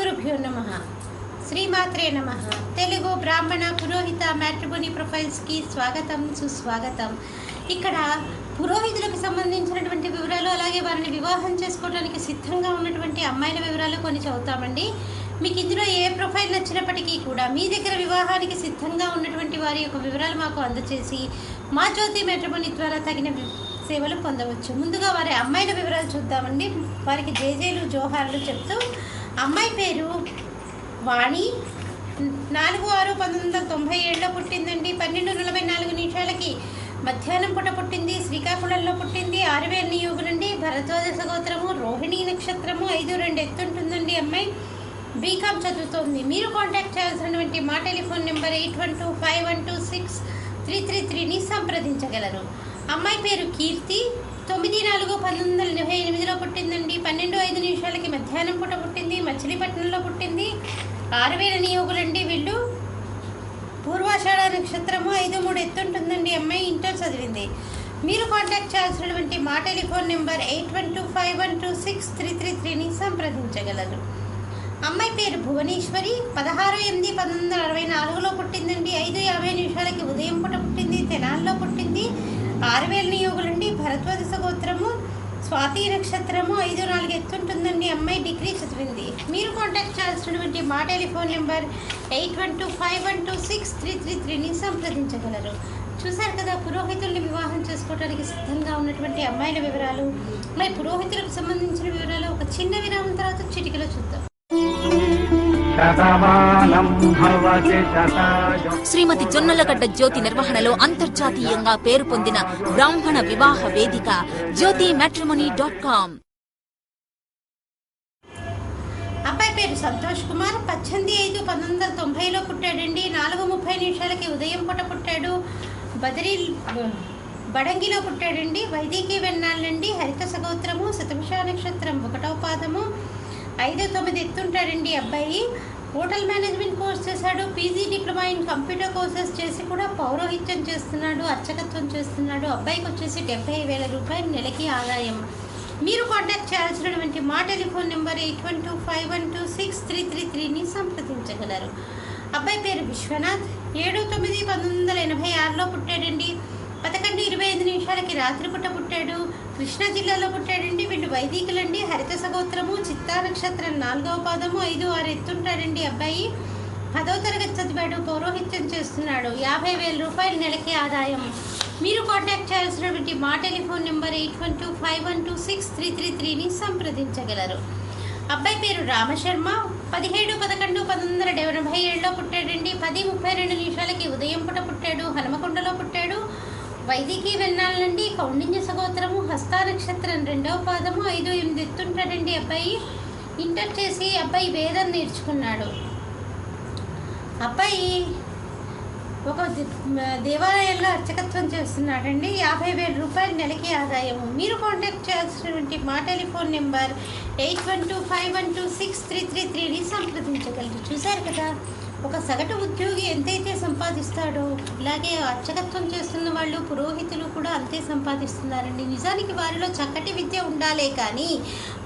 గురుభ్యో నమ. శ్రీమాత్రే నమ. తెలుగు బ్రాహ్మణ పురోహిత మ్యాట్రిమోని ప్రొఫైల్స్కి స్వాగతం సుస్వాగతం. ఇక్కడ పురోహితులకు సంబంధించినటువంటి వివరాలు అలాగే వారిని వివాహం చేసుకోవడానికి సిద్ధంగా ఉన్నటువంటి అమ్మాయిల వివరాలు కొన్ని చదువుతామండి. మీకు ఇందులో ఏ ప్రొఫైల్ నచ్చినప్పటికీ కూడా మీ దగ్గర వివాహానికి సిద్ధంగా ఉన్నటువంటి వారి యొక్క వివరాలు మాకు అందచేసి మా జ్యోతి మ్యాట్రిమోని ద్వారా తగిన వి- సేవలు పొందవచ్చు. ముందుగా వారి అమ్మాయిల వివరాలు చూద్దామండి. వారికి జేజేలు జోహార్లు చెప్తూ అమ్మాయి పేరు వాణి. నాలుగు ఆరు పంతొమ్మిది వందల తొంభై ఏడులో పుట్టిందండి. పన్నెండు నలభై నాలుగు నిమిషాలకి మధ్యాహ్నం పూట పుట్టింది. శ్రీకాకుళంలో పుట్టింది. ఆరువేల నియోగు నియోగులండి భరద్వాజ గోత్రము రోహిణి నక్షత్రము ఐదు రెండు ఎత్తుంటుందండి అమ్మాయి. బీకామ్ చదువుతోంది. మీరు కాంటాక్ట్ చేయాల్సినటువంటి మా telephone number eight one two five one two six three three త్రీని సంప్రదించగలరు అమ్మాయి పేరు కీర్తి. తొమ్మిది నాలుగు పంతొమ్మిది వందల ఎనభై ఎనిమిదిలో పుట్టిందండి. పన్నెండు ఐదు నిమిషాలకి మధ్యాహ్నం పూట పుట్టింది మచిలీపట్నంలో పుట్టింది. ఆరు వేల నియోగులండి వీళ్ళు. పూర్వాషాఢ నక్షత్రము ఐదు మూడు ఎత్తుంటుందండి. అమ్మాయి ఇంటర్ చదివింది. మీరు కాంటాక్ట్ చేయాల్సినటువంటి మా telephone number eight one two five one two six three three త్రీని సంప్రదించగలరు. అమ్మాయి పేరు భువనేశ్వరి. పదహారు ఎనిమిది పంతొమ్మిది వందల అరవై నాలుగులో పుట్టిందండి. ఐదు యాభై నిమిషాలకి ఉదయం పూట పుట్టింది తెనాల్లో పుట్టింది. ఆరు వేల నియోగులండి. భరత్వ స్వాతి నక్షత్రము ఐదు నాలుగు ఎత్తుంటుందండి. అమ్మాయి డిగ్రీ చదివింది. మీరు కాంటాక్ట్ చేయాల్సినటువంటి మా telephone number eight one two five one two six three three త్రీని సంప్రదించగలరు. చూశారు కదా పురోహితుల్ని వివాహం చేసుకోవడానికి సిద్ధంగా ఉన్నటువంటి అమ్మాయిల వివరాలు. మరి పురోహితులకు సంబంధించిన వివరాలు ఒక చిన్న విరామం తర్వాత చిటికలో చూద్దాం. శ్రీమతి జొన్నలగడ్డ జ్యోతి నిర్వహణలో అంతర్జాతీయంగా పేరు పొందిన బ్రాహ్మణ వివాహ వేదిక జ్యోతి మ్యాట్రిమోనీ డాట్ కామ్ అబ్బాయి పేరు సంతోష్ కుమార్. పద్దెనిమిది ఐదు పంతొమ్మిది వందల తొంభైలో పుట్టాడండి. నాలుగు ముప్పై నిమిషాలకి ఉదయం పూట పుట్టాడు. బదరి బడంగిలో పుట్టాడండి. వైదికి వెన్నాళ్ళండి. హరిత సగోత్రము శతభిష నక్షత్రం ఒకటో పాదము. ఐదు తొమ్మిది ఎత్తుంటాడండి అబ్బాయి. హోటల్ మేనేజ్మెంట్ కోర్స్ చేశాడు PG diploma in computer courses చేసి కూడా పౌరోహిత్యం చేస్తున్నాడు అర్చకత్వం చేస్తున్నాడు. అబ్బాయికి వచ్చేసి డెబ్బై వేల రూపాయలు నెలకి ఆదాయం. మీరు కాంటాక్ట్ చేయాల్సినటువంటి మా telephone number eight one two five one two six three three త్రీని సంప్రదించగలరు. అబ్బాయి పేరు విశ్వనాథ్. ఏడు తొమ్మిది పంతొమ్మిది వందల ఎనభై ఆరులో పుట్టాడండి. పదకొండు ఇరవై ఐదు నిమిషాలకి రాత్రిపూట పుట్టాడు. కృష్ణా జిల్లాలో పుట్టాడండి వీళ్ళు వైదికులండి. హరిత సగోత్రము చిత్తా నక్షత్రం నాలుగవ పాదము ఐదు ఆరు ఎత్తుంటాడండి అబ్బాయి. పదో తరగతి చదివాడు పౌరోహిత్యం చేస్తున్నాడు. యాభై వేల రూపాయల నెలకి ఆదాయం. మీరు కాంటాక్ట్ చేయాల్సినటువంటి మా telephone number eight one two five one two six three three త్రీని సంప్రదించగలరు. అబ్బాయి పేరు రామశర్మ. పదిహేడు పదకొండు పంతొమ్మిది వందల డెబ్బై ఏడులో పుట్టాడండి. పది ముప్పై రెండు నిమిషాలకి ఉదయం పూట పుట్టాడు హనుమకొండలో పుట్టాడు వైదికి వెళ్ళాలండి. కౌండిన్య సగోత్రము హస్తా నక్షత్రం రెండవ పాదము ఐదు ఎనిమిది ఎత్తుంటాడండి అబ్బాయి. ఇంటర్ చేసి అబ్బాయి వేదం నేర్చుకున్నాడు. అబ్బాయి ఒక దేవాలయంలో అర్చకత్వం చేస్తున్నాడండి. యాభై వేల రూపాయలు నెలకి ఆదాయము. మీరు కాంటాక్ట్ చేయాల్సినటువంటి మా telephone number eight one two five one two six three three త్రీని సంప్రదించగలరు. చూశారు కదా? ఒక సగటు ఉద్యోగి ఎంతైతే సంపాదిస్తాడో ఇలాగే అర్చకత్వం చేస్తున్న వాళ్ళు పురోహితులు కూడా అంతే సంపాదిస్తున్నారండి. నిజానికి వారిలో చక్కటి విద్య ఉండాలే కానీ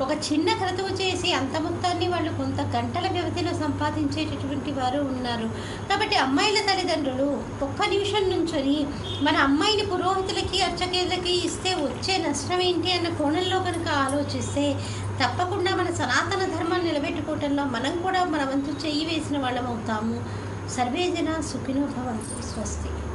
ఒక చిన్న క్రతువు చేసి అంత మొత్తాన్ని వాళ్ళు కొంత గంటల వ్యవధిలో సంపాదించేటటువంటి వారు ఉన్నారు. కాబట్టి అమ్మాయిల తల్లిదండ్రులు ఒక్క నిమిషం నుంచొని మన అమ్మాయిని పురోహితులకి అర్చకులకి ఇస్తే వచ్చే నష్టం ఏంటి అన్న కోణంలో కనుక ఆలోచిస్తే తప్పకుండా మన సనాతన ధర్మాన్ని మనం కూడా మన వంతు చెయ్యి వేసిన వాళ్ళం అవుతాము సర్వేజన సుఖినోభవంతు స్వస్తి.